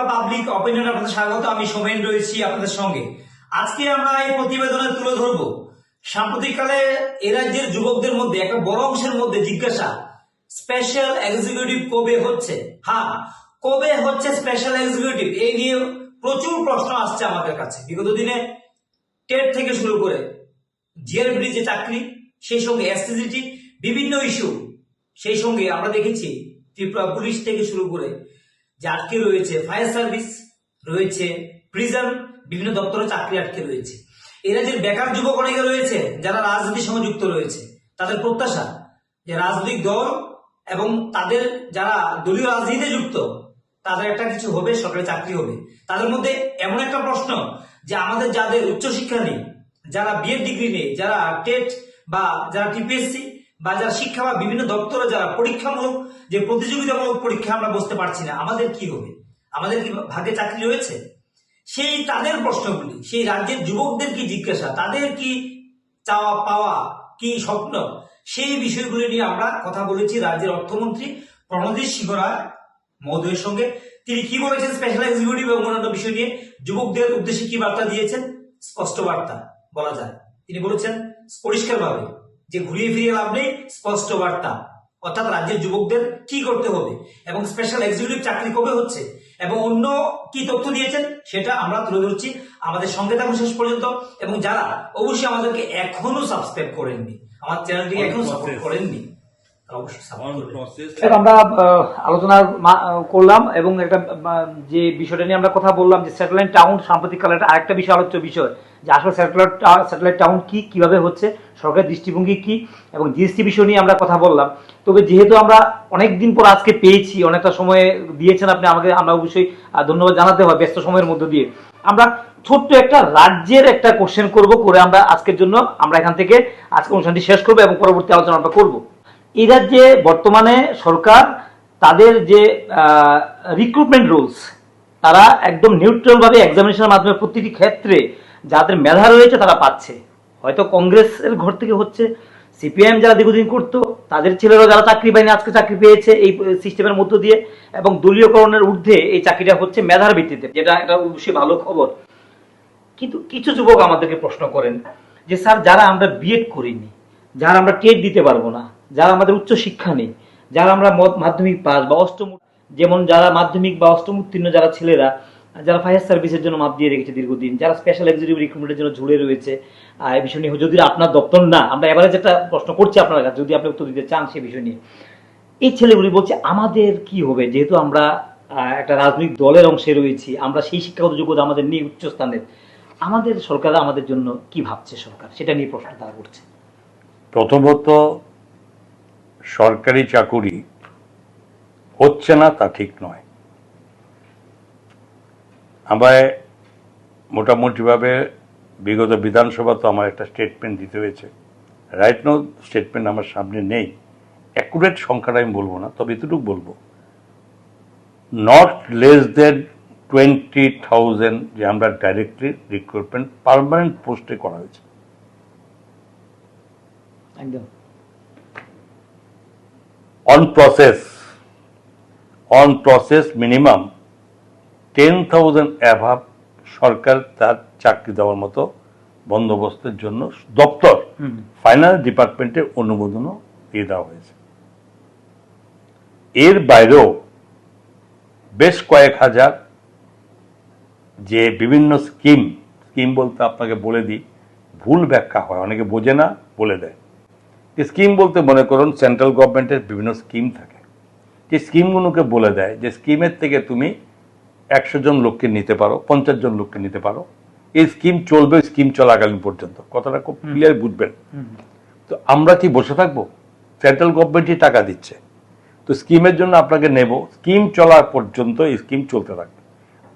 Tripura public opinion আপনাদের স্বাগত, আমি সোমেন রয়েছি আপনাদের সঙ্গে। আজকে আমরা এই প্রতিবেদনে তুলে ধরবো, সাম্প্রতিককালে এ রাজ্যের যুবকদের মধ্যে, একটা বড় অংশের মধ্যে জিজ্ঞাসা স্পেশাল এক্সিকিউটিভ কবে হচ্ছে? হ্যাঁ কবে হচ্ছে স্পেশাল এক্সিকিউটিভ এই নিয়ে প্রচুর প্রশ্ন আসছে আমাদের কাছে। বিগত দিনে টেট থেকে শুরু করে জিআরবিডি যে চাকরি, সেই সঙ্গে এসসিজিটি বিভিন্ন ইস্যু সেই সঙ্গে আমরা দেখেছি ত্রিপুরা পুলিশ থেকে শুরু করে যে আটকে রয়েছে ফায়ার সার্ভিস রয়েছে প্রিজন বিভিন্ন দপ্তরে চাকরি আটকে রয়েছে। এরা যে বেকার যুবক অনেকে রয়েছে, যারা রাজনীতির সঙ্গে যুক্ত রয়েছে। তাদের প্রত্যাশা যে রাজনৈতিক দল এবং তাদের যারা দলীয় রাজনীতিতে যুক্ত, তাদের একটা কিছু হবে, সরকারি চাকরি হবে। তাদের মধ্যে এমন একটা প্রশ্ন যে আমাদের যাদের উচ্চশিক্ষা নেই, যারা বিএড ডিগ্রি নেই, যারা টেট বা যারা টিপিএসসি বা যারা শিক্ষা বা বিভিন্ন দপ্তরে যারা পরীক্ষামূলক যে প্রতিযোগিতামূলক পরীক্ষা, আমরা বসতে পারছি না। আমাদের কি হবে? আমাদের কি ভাগে চাকরি রয়েছে সেই তাদের প্রশ্নগুলি, সেই রাজ্যের যুবকদের কি জিজ্ঞাসা, তাদের কি চাওয়া পাওয়া, কি স্বপ্ন, সেই বিষয়গুলি নিয়ে আমরা কথা বলেছি রাজ্যের অর্থমন্ত্রী প্রণদীপ সিংহরায় মহোদয়ের সঙ্গে। তিনি কি বলেছেন স্পেশাল এক্সিকিউটিভ এবং অন্যান্য বিষয় নিয়ে? যুবকদের উদ্দেশ্যে কি বার্তা দিয়েছেন? স্পষ্ট বার্তা বলা যায়। তিনি বলেছেন, পরিষ্কারভাবে যে ঘুরিয়ে ফিরিয়ে লাভ নেই স্পষ্ট বার্তা। অর্থাৎ রাজ্যের যুবকদের কি করতে হবে? এবং স্পেশাল এক্সিকিউটিভ চাকরি কবে হচ্ছে? এবং অন্য কি তথ্য দিয়েছেন? সেটা আমরা তুলে ধরছি আমাদের সঙ্গে থাকুন শেষ পর্যন্ত। এবং যারা অবশ্যই আমাদেরকে এখনও সাবস্ক্রাইব করেননি আমার চ্যানেলটিকে এখনও সাপোর্ট করেননি আমরা আলোচনা করলাম এবং একটা যে বিষয়টা নিয়ে আমরা কথা বললাম যে স্যাটেলাইট টাউন সাম্প্রতিককালে একটা আরেকটা বিষয় আলোচ্য বিষয় যে আসলে স্যাটেলাইট স্যাটেলাইট টাউন কি কীভাবে হচ্ছে সরকারের দৃষ্টিভঙ্গি কি এবং জিএসটি বিষয় নিয়ে আমরা কথা বললাম। তবে যেহেতু আমরা অনেক দিন পর আজকে পেয়েছি অনেকটা সময় দিয়েছেন আপনি আমাকে আমরা অবশ্যই ধন্যবাদ জানাতে হয় ব্যস্ত সময়ের মধ্য দিয়ে। আমরা ছোট্ট একটা রাজ্যের একটা কোশ্চেন করব করে আমরা আজকের জন্য আমরা এখান থেকে আজকে অনুষ্ঠানটি শেষ করব এবং পরবর্তী আলোচনা আমরা করব। এই রাজ্যে বর্তমানে সরকার তাদের যে রিক্রুটমেন্ট রুলস তারা একদম নিউট্রাল ভাবে এক্সামিনেশনের মাধ্যমে প্রতিটি ক্ষেত্রে যাদের মেধা রয়েছে তারা পাচ্ছে। হয়তো কংগ্রেসের ঘর থেকে হচ্ছে সিপিআইএম যারা দীর্ঘদিন করতো, তাদের ছেলেরা যারা চাকরি পায়নি, আজকে চাকরি পেয়েছে এই সিস্টেমের মধ্য দিয়ে এবং দলীয়করণের ঊর্ধ্বে এই চাকরিটা হচ্ছে মেধার ভিত্তিতে, যেটা একটা অবশ্যই ভালো খবর। কিন্তু কিছু যুবক আমাদেরকে প্রশ্ন করেন যে, স্যার, যারা আমরা বিএড করিনি, যারা আমরা টেট দিতে পারব না যারা আমাদের উচ্চ শিক্ষা নেই, যারা আমরা মাধ্যমিক পাস বা অষ্টম যেমন যারা মাধ্যমিক বা অষ্টম উত্তীর্ণ যারা ছেলেরা, যারা ফায়ার সার্ভিসের জন্য মাপ দিয়ে রেখেছে দীর্ঘদিন, যারা স্পেশাল এক্সিকিউটিভ রিক্রুটমেন্টের জন্য ঝুলে রয়েছে এই বিষয় নিয়ে যদি আপনার দপ্তর না, আমরা এবারে যেটা প্রশ্ন করছি আপনার কাছে, যদি আপনি উত্তর দিতে চান সেই বিষয় নিয়ে। এই ছেলেগুলি বলছে, আমাদের কি হবে? যেহেতু আমরা একটা রাজনৈতিক দলের অংশে রয়েছি, আমরা সেই শিক্ষাগত যোগ্যতা আমাদের নিয়ে উচ্চ স্থানের আমাদের সরকার আমাদের জন্য কি ভাবছে সরকার? সেটা নিয়ে প্রশ্ন তারা করছে। প্রথমত সরকারি চাকুরি হচ্ছে না, তা ঠিক নয়। আমায় মোটামুটিভাবে বিগত বিধানসভা তো আমার একটা স্টেটমেন্ট দিতে হয়েছে। রাইট নো স্টেটমেন্ট আমার সামনে নেই। অ্যাকুরেট সংখ্যাটা আমি বলব না, তবে এতটুকু বলব। Not less than twenty thousand যে আমরা ডাইরেক্টলি রিক্রুটমেন্ট পারমানেন্ট পোস্টে করা হয়েছে। একদম। On process on process minimum ten thousand অ্যাভাব সরকার তার চাকরি দেওয়ার মতো বন্দোবস্তের জন্য দপ্তর। ফাইনাল ডিপার্টমেন্টের অনুমোদনও দিয়ে দেওয়া হয়েছে এর বাইরেও বেশ কয়েক হাজার যে বিভিন্ন স্কিম স্কিম বলতে আপনাকে বলে দিই ভুল ব্যাখ্যা হয় অনেকে বোঝে না বলে দেয় স্কিম বলতে মনে করুন সেন্ট্রাল গভর্নমেন্টের বিভিন্ন স্কিম থাকে। যে স্কিমগুলোকে বলে দেয় যে স্কিমের থেকে তুমি একশো জন লোককে নিতে পারো পঞ্চাশ জন লোককে নিতে পারো। এই স্কিম চলবে স্কিম চলাকালীন পর্যন্ত। কথাটা খুব ক্লিয়ার বুঝবেন। তো আমরা কি বসে থাকব? সেন্ট্রাল গভর্নমেন্টই টাকা দিচ্ছে। তো স্কিমের জন্য আপনাকে নেব। স্কিম চলার পর্যন্ত এই স্কিম চলতে থাকবে।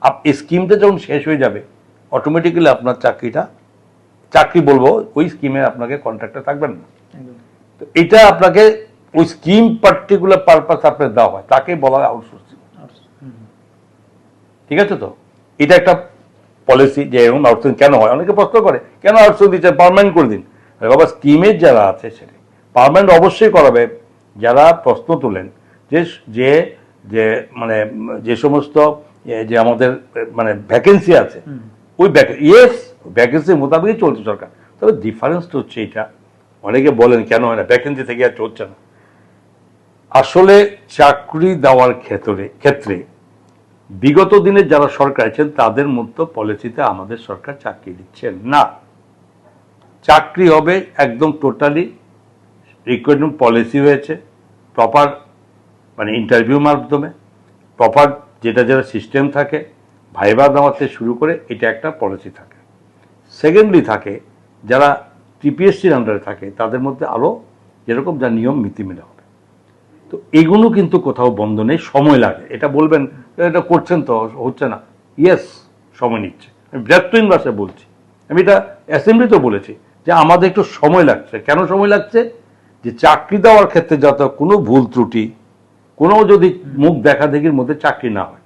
আপ এই স্কিমটা যখন শেষ হয়ে যাবে অটোমেটিক্যালি আপনার চাকরিটা চাকরি বলব ওই স্কিমে আপনাকে কন্ট্রাক্টে থাকবেন না। তো এটা আপনাকে ওই স্কিম পার্টিকুলার পারপাস আপনার দেওয়া হয় তাকে বলা হয় আউটসোর্সিং ঠিক আছে তো? এটা একটা পলিসি যে এরকম আউটসোর্সিং কেন হয়? অনেকে প্রশ্ন করে কেন আউটসোর্স দিচ্ছে? পারমানেন্ট করে দিন। বাবা স্কিমের যারা আছে সেটা পারমানেন্ট অবশ্যই করাবে। যারা প্রশ্ন তোলেন যে যে যে মানে যে সমস্ত যে আমাদের মানে ভ্যাকেন্সি আছে ওই ভ্যাকেন্সি ইয়েস ভ্যাকেন্সি মোতাবেকই চলছে সরকার। তবে ডিফারেন্সটা হচ্ছে এটা অনেকে বলেন, কেন হয় না? ভ্যাকেন্সি থেকে আর চলছে না। আসলে চাকরি দেওয়ার ক্ষেত্রে ক্ষেত্রে বিগত দিনে যারা সরকার আছেন, তাদের মতো পলিসিতে আমাদের সরকার চাকরি দিচ্ছেন না। চাকরি হবে একদম টোটালি রিক্রুটমেন্ট পলিসি হয়েছে, প্রপার মানে ইন্টারভিউ মাধ্যমে, প্রপার যেটা যেটা সিস্টেম থাকে, ভাইবা দেওয়াতে শুরু করে এটা একটা পলিসি থাকে। সেকেন্ডলি থাকে, যারা টিপিএসসির আন্ডারে থাকে, তাদের মধ্যে আরও যেরকম যা নিয়ম নীতি মেনে হবে। তো এগুলো কিন্তু কোথাও বন্ধ নেই, সময় লাগে। এটা বলবেন, এটা করছেন তো, হচ্ছে না। ইয়েস সময় নিচ্ছে। আমি ব্যাপ্তহীন ভাষায় বলছি। আমি এটা অ্যাসেম্বলিতেও বলেছি যে আমাদের একটু সময় লাগছে। কেন সময় লাগছে? যে চাকরি দেওয়ার ক্ষেত্রে যত কোনো ভুল ত্রুটি, কোনো যদি মুখ দেখা দেখির মধ্যে চাকরি না হয়,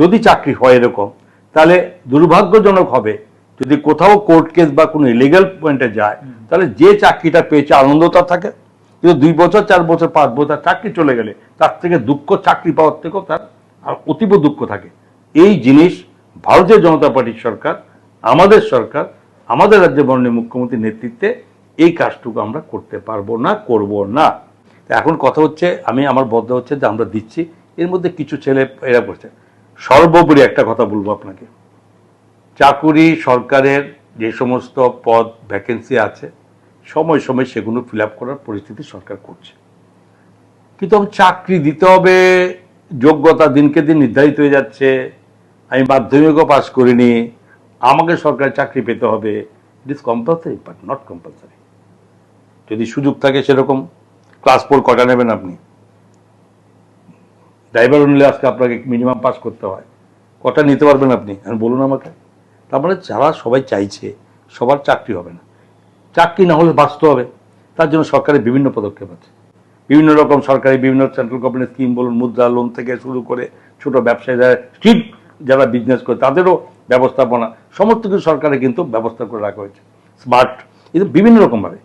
যদি চাকরি হয় এরকম, তাহলে দুর্ভাগ্যজনক হবে যদি কোথাও কোর্ট কেস বা কোনো ইলিগাল পয়েন্টে যায়, তাহলে যে চাকরিটা পেয়েছে আনন্দ তার থাকে। কিন্তু দুই বছর, চার বছর, পাঁচ বছর চাকরি চলে গেলে তার থেকে দুঃখ চাকরি পাওয়ার থেকেও তার আর অতীব দুঃখ থাকে। এই জিনিস ভারতীয় জনতা পার্টির সরকার, আমাদের সরকার, আমাদের রাজ্যের মাননীয় মুখ্যমন্ত্রীর নেতৃত্বে এই কাজটুকু আমরা করতে পারব না, করব না। এখন কথা হচ্ছে, আমি আমার বদ্ধ হচ্ছে যে আমরা দিচ্ছি, এর মধ্যে কিছু ছেলে এরা করছে। সর্বোপরি একটা কথা বলব আপনাকে। চাকুরি সরকারের যে সমস্ত পদ ভ্যাকেন্সি আছে, সময় সময় সেগুলো ফিল করার পরিস্থিতি সরকার করছে। কিন্তু চাকরি দিতে হবে, যোগ্যতা দিনকে দিন নির্ধারিত হয়ে যাচ্ছে, আমি মাধ্যমিকও পাস করিনি, আমাকে সরকারি চাকরি পেতে হবে। It is compulsory but not compulsory যদি সুযোগ থাকে সেরকম ক্লাস ফোর কটা নেবেন আপনি? ড্রাইভার নিলে আজকে আপনাকে মিনিমাম পাস করতে হয়। কটা নিতে পারবেন আপনি? আমি বলুন আমাকে। তার মানে যারা সবাই চাইছে, সবার চাকরি হবে না। চাকরি না হলে বাঁচতে হবে। তার জন্য সরকারের বিভিন্ন পদক্ষেপ আছে। বিভিন্ন রকম সরকারি, বিভিন্ন সেন্ট্রাল গভর্নমেন্ট স্কিম বলুন, মুদ্রা লোন থেকে শুরু করে ছোট ব্যবসায়ী যারা স্ট্রিট যারা বিজনেস করে, তাদেরও ব্যবস্থাপনা, সমস্ত কিছু সরকারে কিন্তু ব্যবস্থা করে রাখা হয়েছে। স্মার্ট কিন্তু বিভিন্ন রকমভাবে।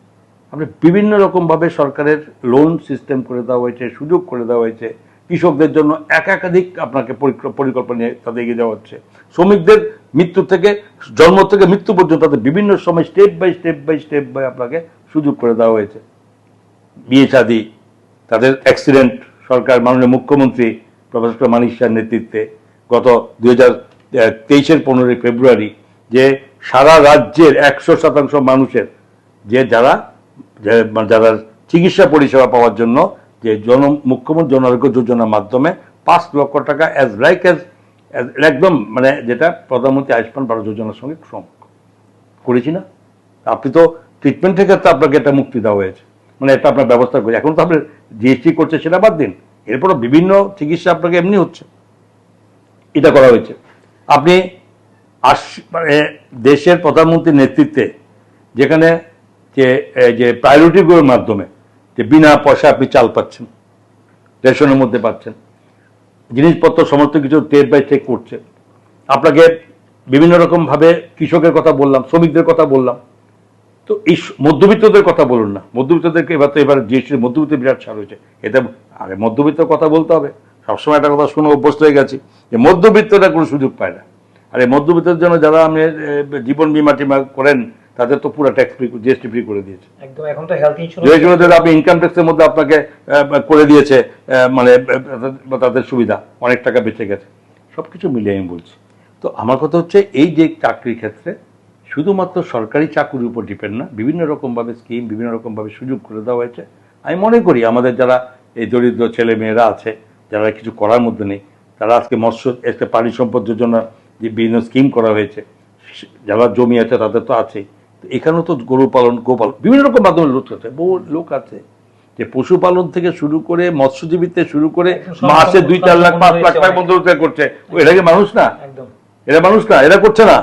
আপনি বিভিন্ন রকমভাবে সরকারের লোন সিস্টেম করে দেওয়া হয়েছে, সুযোগ করে দেওয়া হয়েছে। কৃষকদের জন্য এক একাধিক আপনাকে পরিক- পরিকল্পনা নিয়ে তাদের এগিয়ে যাওয়া হচ্ছে। শ্রমিকদের মৃত্যু থেকে, জন্ম থেকে মৃত্যু পর্যন্ত তাদের বিভিন্ন সময় step by step by step by আপনাকে সুযোগ করে দেওয়া হয়েছে। বিয়ে শাদী, তাদের অ্যাক্সিডেন্ট সরকার, মাননীয় মুখ্যমন্ত্রী, প্রফেসর মানিক নেতৃত্বে গত দুই হাজার তেইশের পনেরোই ফেব্রুয়ারি যে সারা রাজ্যের একশো শতাংশ মানুষের যে যারা মানে যারা চিকিৎসা পরিষেবা পাওয়ার জন্য যে জন, মুখ্যমন্ত্রী জন আরোগ্য যোজনার মাধ্যমে পাঁচ লক্ষ টাকা অ্যাজ লাইক অ্যাজ একদম মানে যেটা প্রধানমন্ত্রী আয়ুষ্মান ভারত যোজনার সঙ্গে করেছি না। আপনি তো ট্রিটমেন্ট থেকে তো আপনাকে এটা মুক্তি দেওয়া হয়েছে। মানে এটা আপনার ব্যবস্থা করে এখন তো আপনি জিএসটি করছে সেটা বাদ দিন। এরপরও বিভিন্ন চিকিৎসা আপনাকে এমনি হচ্ছে। এটা করা হয়েছে। আপনি আশ- মানে দেশের প্রধানমন্ত্রীর নেতৃত্বে যেখানে যে যে প্রায়োরিটিগুলোর মাধ্যমে যে বিনা পয়সা আপনি চাল পাচ্ছেন রেশনের মধ্যে পাচ্ছেন। জিনিসপত্র সমস্ত কিছু স্টেপ বাই স্টেপ করছে। আপনাকে বিভিন্ন রকম ভাবে কৃষকের কথা বললাম শ্রমিকদের কথা বললাম। তো এই মধ্যবিত্তদের কথা বলুন না। মধ্যবিত্তদেরকে এবার তো এবার জিএসটির মধ্যবিত্ত বিরাট ছাড় হয়েছে। এটা আরে মধ্যবিত্তের কথা বলতে হবে। সবসময় একটা কথা শুনে অভ্যস্ত হয়ে গেছি যে মধ্যবিত্তরা কোনো সুযোগ পায় না। আর এই মধ্যবিত্তের জন্য যারা এ, জীবন বিমা টিমা করেন তাদের তো পুরো ট্যাক্স ফ্রি জিএসটি ফ্রি করে দিয়েছে। একদম এখন তো হেলথ ইন্স্যুরেন্স আপনি ইনকাম ট্যাক্সের মধ্যে আপনাকে করে দিয়েছে মানে তাদের সুবিধা অনেক টাকা বেঁচে গেছে। সব কিছু মিলিয়ে আমি বলছি। তো আমার কথা হচ্ছে এই যে চাকরির ক্ষেত্রে শুধুমাত্র সরকারি চাকরির উপর ডিপেন্ড না বিভিন্ন রকমভাবে স্কিম বিভিন্ন রকমভাবে সুযোগ করে দেওয়া হয়েছে। আমি মনে করি আমাদের যারা এই দরিদ্র ছেলে মেয়েরা আছে যারা কিছু করার মধ্যে নেই তারা আজকে মৎস্য একটা পানি সম্পদ যোজনা যে বিভিন্ন স্কিম করা হয়েছে যারা জমি আছে তাদের তো আছেই। এখানেও তো গরু পালন গোপালন বিভিন্ন রকম মাধ্যমে লোক আছে বহু লোক আছে যে পশুপালন থেকে শুরু করে মৎস্যজীবীতে শুরু করে মাসে দুই চার লাখ পাঁচ লাখ টাকা রোজগার করছে। এরা কি মানুষ না? একদম। এরা মানুষ না এরা করছে না।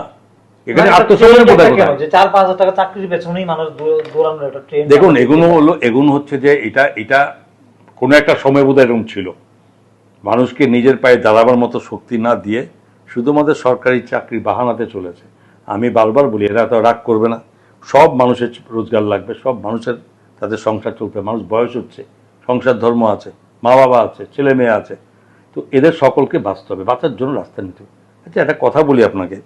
এখানে মানে আত্মসম্মানের যে চার পাঁচ হাজার টাকা চাকরির পেছনেই মানুষ দৌড়ানোর একটা ট্রেন দেখুন এগুলো হলো এগুলো হচ্ছে যে এটা এটা কোনো একটা সময় বোধহয় এরকম ছিল। মানুষকে নিজের পায়ে দাঁড়াবার মতো শক্তি না দিয়ে শুধুমাত্র সরকারি চাকরি বাহানাতে চলেছে। আমি বারবার বলি এরা তো রাগ করবে না। সব মানুষের রোজগার লাগবে, সব মানুষের তাদের সংসার চলতে মানুষ বয়স হচ্ছে, সংসার ধর্ম আছে মা বাবা আছে, ছেলে মেয়ে আছে, তো এদের সকলকে বাঁচতে হবে, বাঁচার জন্য রাস্তা নিতে হবে। আচ্ছা একটা কথা বলি আপনাকে।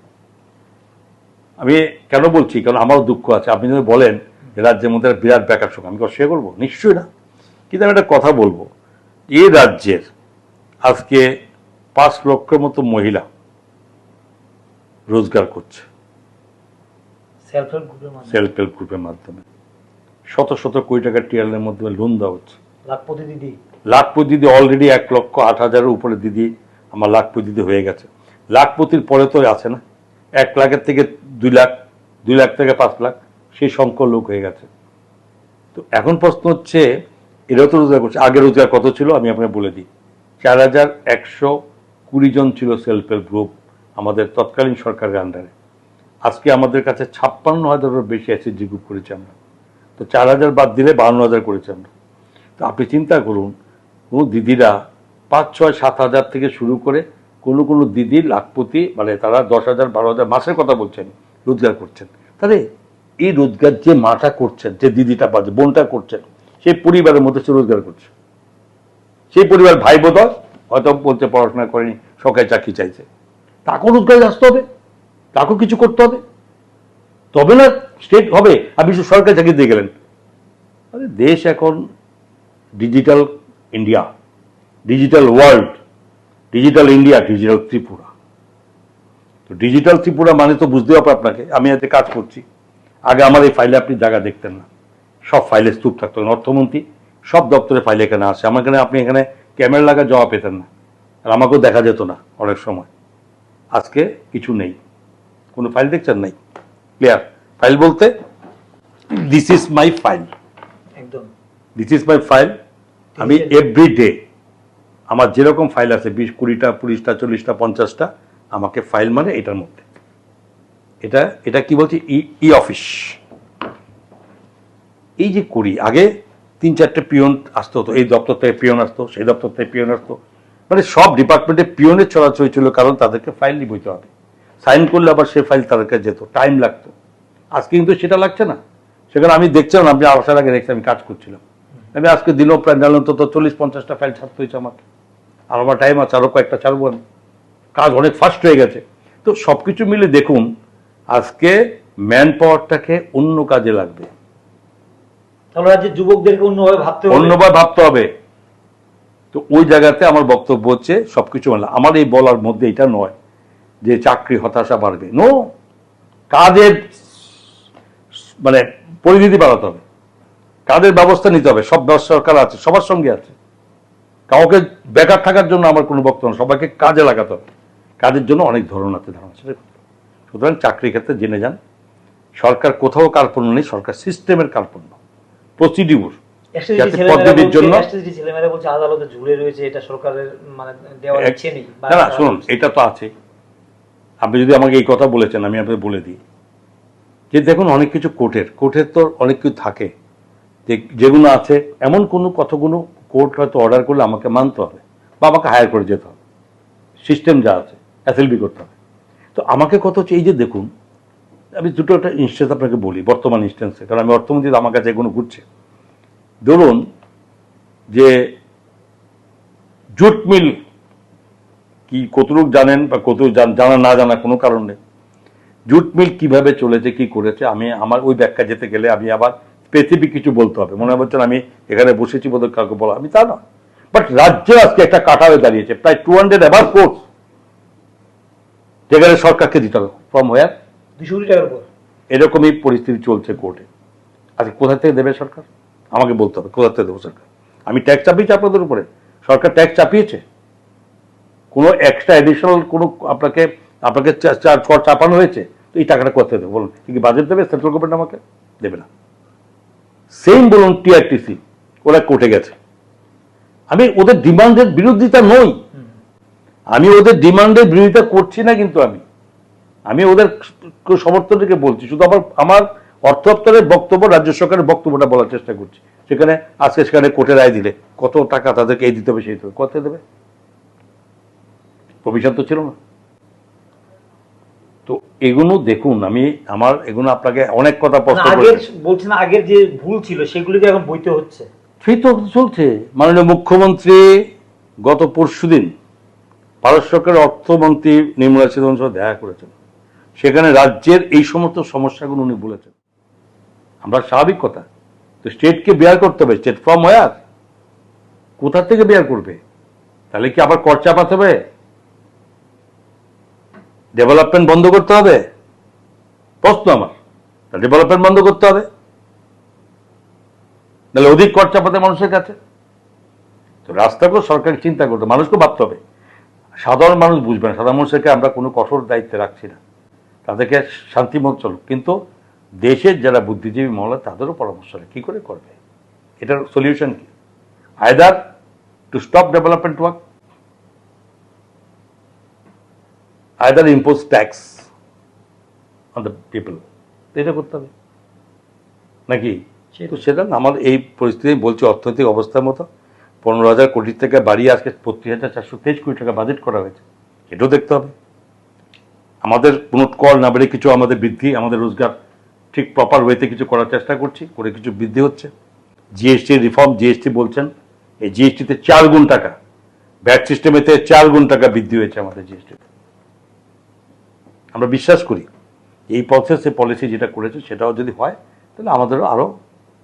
আমি কেন বলছি? কারণ আমারও দুঃখ আছে। আপনি যদি বলেন যে রাজ্যের মধ্যে বিরাট বেকার সংখ্যা আমি অস্বীকার করব? নিশ্চয়ই না। কিন্তু আমি একটা কথা বলব। এ রাজ্যের আজকে পাঁচ লক্ষের মতো মহিলা রোজগার করছে। সেলফ হেল্প গ্রুপের মাধ্যমে। সেলফ হেল্প গ্রুপের মাধ্যমে। শত শত কোটি টাকার টিয়ারের মাধ্যমে লোন দেওয়া হচ্ছে। লাখপতি দিদি। লাখপতি দিদি অলরেডি এক লক্ষ আট হাজারের উপরে দিদি আমার লাখপতি দিদি হয়ে গেছে। লাখপতির পরে তো আছে না। এক লাখের থেকে দুই লাখ দুই লাখ থেকে পাঁচ লাখ সেই সংখ্যক লোক হয়ে গেছে। তো এখন প্রশ্ন হচ্ছে এরাও তো রোজগার করছে। আগে রোজগার কত ছিল? আমি আপনাকে বলে দিই। চার হাজার একশো কুড়ি জন ছিল সেলফ হেল্প গ্রুপ আমাদের তৎকালীন সরকারের আন্ডারে আজকে আমাদের কাছে ছাপ্পান্ন হাজারেরও বেশি এসএসজি গ্রুপ করেছি আমরা। তো চার হাজার বাদ দিলে বান্ন হাজার করেছি আমরা। তো আপনি চিন্তা করুন, কোনো দিদিরা পাঁচ, ছয়, সাত হাজার থেকে শুরু করে কোনো কোনো দিদি, লাখপতি মানে তারা দশ হাজার, বারো হাজার মাসের কথা বলছেন, রোজগার করছেন। তাহলে এই রোজগার যে মাটা করছেন, যে দিদিটা যে বোনটা করছেন, সেই পরিবারের মধ্যে সে রোজগার করছে। সেই পরিবার ভাই বোধ হয় হয়তো বলতে পড়াশোনা করেনি, সরকারি চাকরি চাইছে। তাকেও রোজগার আসতে হবে। তাকেও কিছু করতে হবে। তবে না স্টেট হবে। আপনি শুধু সরকারি চাকরি দিয়ে গেলেন। আরে দেশ এখন digital India digital world digital India digital Tripura. তো ডিজিটাল ত্রিপুরা মানে তো বুঝতে হবে আপনাকে, আমি এতে কাজ করছি। আগে আমার এই ফাইলে আপনি জায়গা দেখতেন না। সব ফাইলে স্তূপ থাকতো। অর্থমন্ত্রী, সব দপ্তরে ফাইল এখানে আসে। আমার এখানে, আপনি এখানে ক্যামেরা লাগা জমা পেতেন না। আর আমাকেও দেখা যেত না অনেক সময়। আজকে কিছু নেই। কোনো ফাইল দেখছেন নাই? ক্লিয়ার ফাইল বলতে দিস ইজ মাই ফাইল একদম। দিস ইজ মাই ফাইল আমি এভরি ডে আমার যেরকম ফাইল আছে বিশ কুড়িটা পুলিশটা চল্লিশটা পঞ্চাশটা আমাকে ফাইল মানে এটার মধ্যে। এটা এটা কি বলছি? ই ই অফিস এই যে করি আগে তিন চারটে পিয়ন আসতো হতো এই দপ্তর থেকে পিয়ন আসতো সেই দপ্তর থেকে পিয়ন আসতো। মানে সব ডিপার্টমেন্টে পিয়নের চলাচল ছিল কারণ তাদেরকে ফাইল নিয়ে বইতে হবে সাইন করলে আবার সে ফাইল তাদের কাছে যেত টাইম লাগতো। আজকে কিন্তু সেটা লাগছে না। সেখানে আমি দেখছিলাম আপনি আসার আগে দেখছি আমি কাজ করছিলাম। আমি আজকে দিনও প্রায় জানলাম তো চল্লিশ পঞ্চাশটা ফাইল ছাড়তে হয়েছে আমাকে। আর আমার টাইম আছে আরও কয়েকটা ছাড়বো আমি। কাজ অনেক ফাস্ট হয়ে গেছে। তো সব কিছু মিলে দেখুন আজকে ম্যান পাওয়ারটাকে অন্য কাজে লাগবে। তাহলে রাজ্যের যুবকদেরকে অন্যভাবে ভাবতে হবে। অন্যবার ভাবতে হবে। তো ওই জায়গাতে আমার বক্তব্য হচ্ছে সবকিছু মানে আমার এই বলার মধ্যে এটা নয়। যে চাকরি হতাশা বাড়বে। নো কাজের মানে পরিস্থিতি বাড়াতে হবে। কাজের ব্যবস্থা নিতে হবে। সব সরকার আছে সবার সঙ্গে আছে। কাউকে বেকার থাকার জন্য আমার কোনো বক্তব্য না সবাইকে কাজে লাগাতে হবে। কাজের জন্য অনেক ধরন আছে ধারণা সেটা সুতরাং চাকরির ক্ষেত্রে জেনে যান সরকার কোথাও কার্পণ্য নেই সরকার সিস্টেমের কার্পণ্য। প্রসিডিউর SSD যাতে ছেলেমেয়েরা পদ্ধতির জন্য SSD ছেলেমেয়েরা বলছে আদালতে ঝুলে রয়েছে এটা সরকারের মানে না শুনুন এটা তো আছে। আপনি যদি আমাকে এই কথা বলেছেন, আমি আপনাকে বলে দিই। যে দেখুন, অনেক কিছু কোর্টের কোর্টের তো অনেক কিছু থাকে। যে যেগুলো আছে, এমন কোনো কতগুলো কোর্ট হয়তো অর্ডার করলে আমাকে মানতে হবে বা আমাকে হায়ার করে যেতে হবে। সিস্টেম যা আছে এসএলবি করতে হবে। তো আমাকে কত হচ্ছে, এই যে দেখুন, আমি দুটো একটা ইনস্টেন্স আপনাকে বলি, বর্তমান ইনস্টেন্সে কারণ আমি অর্থমন্ত্রী আমার কাছে এগুলো ঘুরছে। ধরুন যে জুট মিল কি কতটুকু জানেন বা কত জানা না জানা কোনো কারণ নেই। জুট মিল কীভাবে চলেছে কি করেছে আমি আমার ওই ব্যাখ্যা যেতে গেলে আমি আবার স্পেসিফিক কিছু বলতে হবে। মনে হচ্ছে আমি এখানে বসেছি বোধহয় কাউকে বলা। আমি তা না বাট রাজ্যে আজকে একটা কাটা হয়ে দাঁড়িয়েছে প্রায় টু হান্ড্রেড এভার কোর্স যেখানে সরকারকে দিতে হবে। ফ্রম হোয়ার দুশো কোটি টাকার উপর। এরকমই পরিস্থিতি চলছে কোর্টে আজকে কোথা থেকে দেবে সরকার? আমাকে বলতে হবে কোথা থেকে দেবো সরকার? আমি ট্যাক্স চাপিয়েছি আপনাদের উপরে। সরকার ট্যাক্স চাপিয়েছে? কোনো এক্সট্রা এডিশনাল কোনো আপনাকে আপনাকে কর চাপানো হয়েছে, তো এই টাকাটা কোথা থেকে দেবে বলুন? কি বাজেট দেবে সেন্ট্রাল গভর্নমেন্ট আমাকে? দেবে না। সেম বলুন টিআরটিসি ওরা কোর্টে গেছে। আমি ওদের ডিমান্ডের বিরোধিতা নই। আমি ওদের ডিমান্ডের বিরোধিতা করছি না কিন্তু আমি। আমি ওদের সমর্থন থেকে বলছি, শুধু আমার আমার অর্থ দপ্তরের বক্তব্য, রাজ্য সরকারের বক্তব্যটা বলার চেষ্টা করছি। সেখানে, আজকে সেখানে কোর্টে রায় দিলে কত টাকা তাদেরকে এই দিতে হবে, সেই দিতে হবে কত দেবে? প্রভিশন তো ছিল না। তো এগুলো দেখুন আমি আমার এগুলো আপনাকে অনেক কথা প্রশ্ন বলছেন আগের যে ভুল ছিল সেগুলিকে এখন বইতে হচ্ছে। সেই তো চলছে। মাননীয় মুখ্যমন্ত্রী গত পরশুদিন ভারত সরকারের অর্থমন্ত্রী নির্মলা সীতারামন সঙ্গে দেখা করেছেন। সেখানে রাজ্যের এই সমস্ত সমস্যাগুলো উনি বলেছেন। আমরা স্বাভাবিক কথা। তো স্টেটকে বেয়ার করতে হবে। স্টেট ফর্ম ওয়ার কোথা থেকে বেয়ার করবে? তাহলে কি আবার কর চাপাতে হবে? ডেভেলপমেন্ট বন্ধ করতে হবে? প্রশ্ন আমার। ডেভেলপমেন্ট বন্ধ করতে হবে। তাহলে অধিক কর চাপাতে মানুষের কাছে। তো রাস্তাগুলো সরকারকে চিন্তা করতে মানুষকে ভাবতে হবে। সাধারণ মানুষ বুঝবে না, সাধারণ মানুষকে আমরা কোনো কঠোর দায়িত্বে রাখছি না। তাদেরকে শান্তিমত চলুক। কিন্তু দেশের যারা বুদ্ধিজীবী মহল তাদেরও পরামর্শ নেই। কী করে করবে? এটার সলিউশন কি? Either to stop development work either impose tax on the people এটা করতে হবে। নাকি? তো সেটা আমার এই পরিস্থিতি বলছি অর্থনৈতিক অবস্থার মতো। পনেরো হাজার কোটি থেকে বাড়িয়ে আজকে বত্রিশ হাজার চারশো তেইশ কোটি টাকা বাজেট করা হয়েছে। এটাও দেখতে হবে। আমাদের কোনো কল না বেড়ে কিছু আমাদের বৃদ্ধি আমাদের রোজগার ঠিক প্রপার ওয়েতে কিছু করার চেষ্টা করছি করে কিছু বৃদ্ধি হচ্ছে। জিএসটি রিফর্ম জিএসটি বলছেন এই জিএসটিতে চার গুণ টাকা ব্যাট সিস্টেমেতে চার গুণ টাকা বৃদ্ধি হয়েছে আমাদের জিএসটিতে আমরা বিশ্বাস করি, এই প্রসেসে পলিসি যেটা করেছে সেটাও যদি হয়, তাহলে আমাদেরও আরও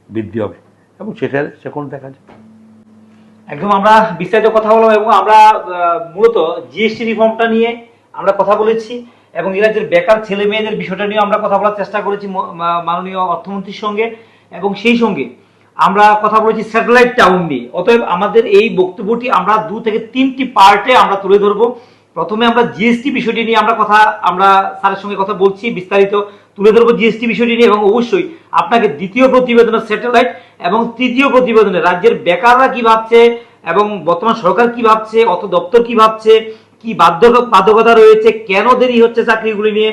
বৃদ্ধি হবে। এবং সেটা সেখন দেখা যাবে একদম আমরা বিস্তারিত কথা বললাম এবং আমরা মূলত জিএসটি রিফর্মটা নিয়ে আমরা কথা বলেছি এবং রাজ্যের বেকার ছেলে মেয়েদের বিষয়টা নিয়ে আমরা কথা বলার চেষ্টা করেছি মাননীয় অর্থমন্ত্রীর সঙ্গে এবং সেই সঙ্গে আমরা কথা বলেছি স্যাটেলাইট টাউন নিয়ে। অতএব আমাদের এই বক্তব্যটি আমরা দু থেকে তিনটি পার্টে আমরা তুলে ধরবো। প্রথমে আমরা জিএসটি বিষয়টি নিয়ে আমরা কথা, আমরা স্যারের সঙ্গে কথা বলছি বিস্তারিত। তুলে ধরবো জিএসটি বিষয়টি নিয়ে এবং অবশ্যই আপনাকে দ্বিতীয় প্রতিবেদনে স্যাটেলাইট এবং তৃতীয় প্রতিবেদনে রাজ্যের বেকাররা কি ভাবছে এবং বর্তমান সরকার কি ভাবছে অত দপ্তর কি ভাবছে, কি বাধ্য বাধ্যকতা রয়েছে, কেন দেরি হচ্ছে চাকরিগুলি নিয়ে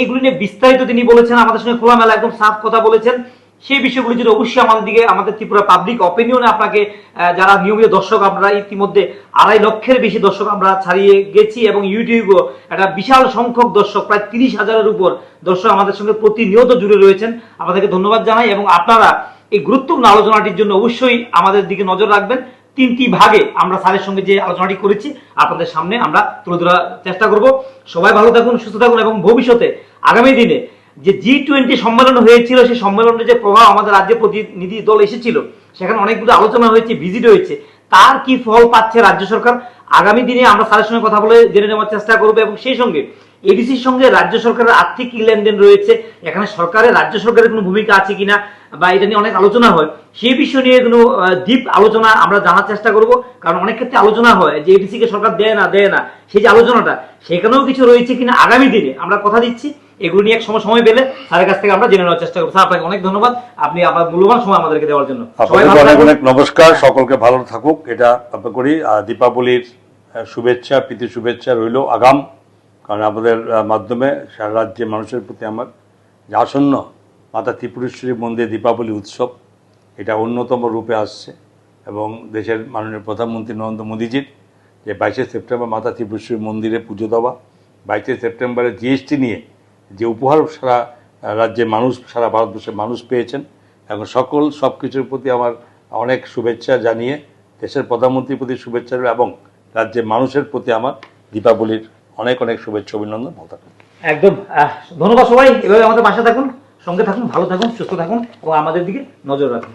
এগুলি নিয়ে বিস্তারিত তিনি বলেছেন, আমাদের সঙ্গে খোলামেলা একদম সাফ কথা বলেছেন। সেই বিষয়গুলি যদি অবশ্যই আমাদের দিকে, আমাদের ত্রিপুরা পাবলিক অপিনিয়নে আপনাকে যারা নিয়মিত দর্শক, আমরা ইতিমধ্যে আড়াই লক্ষের বেশি দর্শক আমরা ছাড়িয়ে গেছি এবং ইউটিউবেও একটা বিশাল সংখ্যক দর্শক, প্রায় তিরিশ হাজারের উপর দর্শক আমাদের সঙ্গে প্রতিনিয়ত জুড়ে রয়েছেন। আপনাদেরকে ধন্যবাদ জানাই এবং আপনারা এই গুরুত্বপূর্ণ আলোচনাটির জন্য অবশ্যই আমাদের দিকে নজর রাখবেন। তিনটি ভাগে আমরা স্যারের সঙ্গে যে আলোচনাটি করেছি, আপনাদের সামনে আমরা তুলে ধরার চেষ্টা করব। সবাই ভালো থাকুন, সুস্থ থাকুন এবং ভবিষ্যতে আগামী দিনে যে জি টোয়েন্টি সম্মেলন হয়েছিল, সেই সম্মেলনের যে প্রভাব আমাদের রাজ্যে প্রতিনিধি দল এসেছিল, সেখানে অনেকগুলো আলোচনা হয়েছে ভিজিট হয়েছে। তার কি ফল পাচ্ছে রাজ্য সরকার? আগামী দিনে আমরা স্যারের সঙ্গে কথা বলে জেনে নেওয়ার চেষ্টা করব এবং সেই সঙ্গে এডিসির সঙ্গে রাজ্য সরকারের আর্থিক লেনদেন রয়েছে। এখানে সরকারের, রাজ্য সরকারের কোনো ভূমিকা আছে কিনা বা এটা নিয়ে অনেক আলোচনা হয়। সেই বিষয় নিয়ে কোনো ডিপ আলোচনা আমরা জানার চেষ্টা করব। কারণ অনেক ক্ষেত্রে আলোচনা হয় যে এডিসিকে সরকার দেয় না দেয় না। সেই যে আলোচনাটা, সেখানেও কিছু রয়েছে কিনা আগামী দিনে আমরা কথা দিচ্ছি। এগুলো নিয়ে এক সময় সময় পেলে স্যারের কাছ থেকে আমরা জেনে নেওয়ার চেষ্টা করব। স্যার আপনাকে অনেক ধন্যবাদ। আপনি আপনার মূল্যবান সময় আমাদেরকে দেওয়ার জন্য। অনেক অনেক নমস্কার। সকলকে ভালো থাকুক। এটা আশা করি দীপাবলির শুভেচ্ছা প্রীতি শুভেচ্ছা রইল আগাম। কারণ আমাদের মাধ্যমে সারা রাজ্যের মানুষের প্রতি আমার যে আসন্ন মাতা ত্রিপুরেশ্বরী মন্দির দীপাবলি উৎসব এটা অন্যতম রূপে আসছে। এবং দেশের মাননীয় প্রধানমন্ত্রী নরেন্দ্র মোদীজির যে বাইশে সেপ্টেম্বর মাতা ত্রিপুরেশ্বরী মন্দিরে পুজো দেওয়া বাইশে সেপ্টেম্বরে জিএসটি নিয়ে যে উপহার সারা আহ, রাজ্যের মানুষ সারা ভারতবর্ষের মানুষ পেয়েছেন। এবং সকল সব কিছুর প্রতি আমার অনেক শুভেচ্ছা জানিয়ে দেশের প্রধানমন্ত্রীর প্রতি শুভেচ্ছা এবং রাজ্যের মানুষের প্রতি আমার দীপাবলির অনেক অনেক শুভেচ্ছা অভিনন্দন। ভালো থাকুন। একদম। ধন্যবাদ সবাই। এভাবে আমাদের পাশে থাকুন সঙ্গে থাকুন ভালো থাকুন সুস্থ থাকুন এবং আমাদের দিকে নজর রাখুন।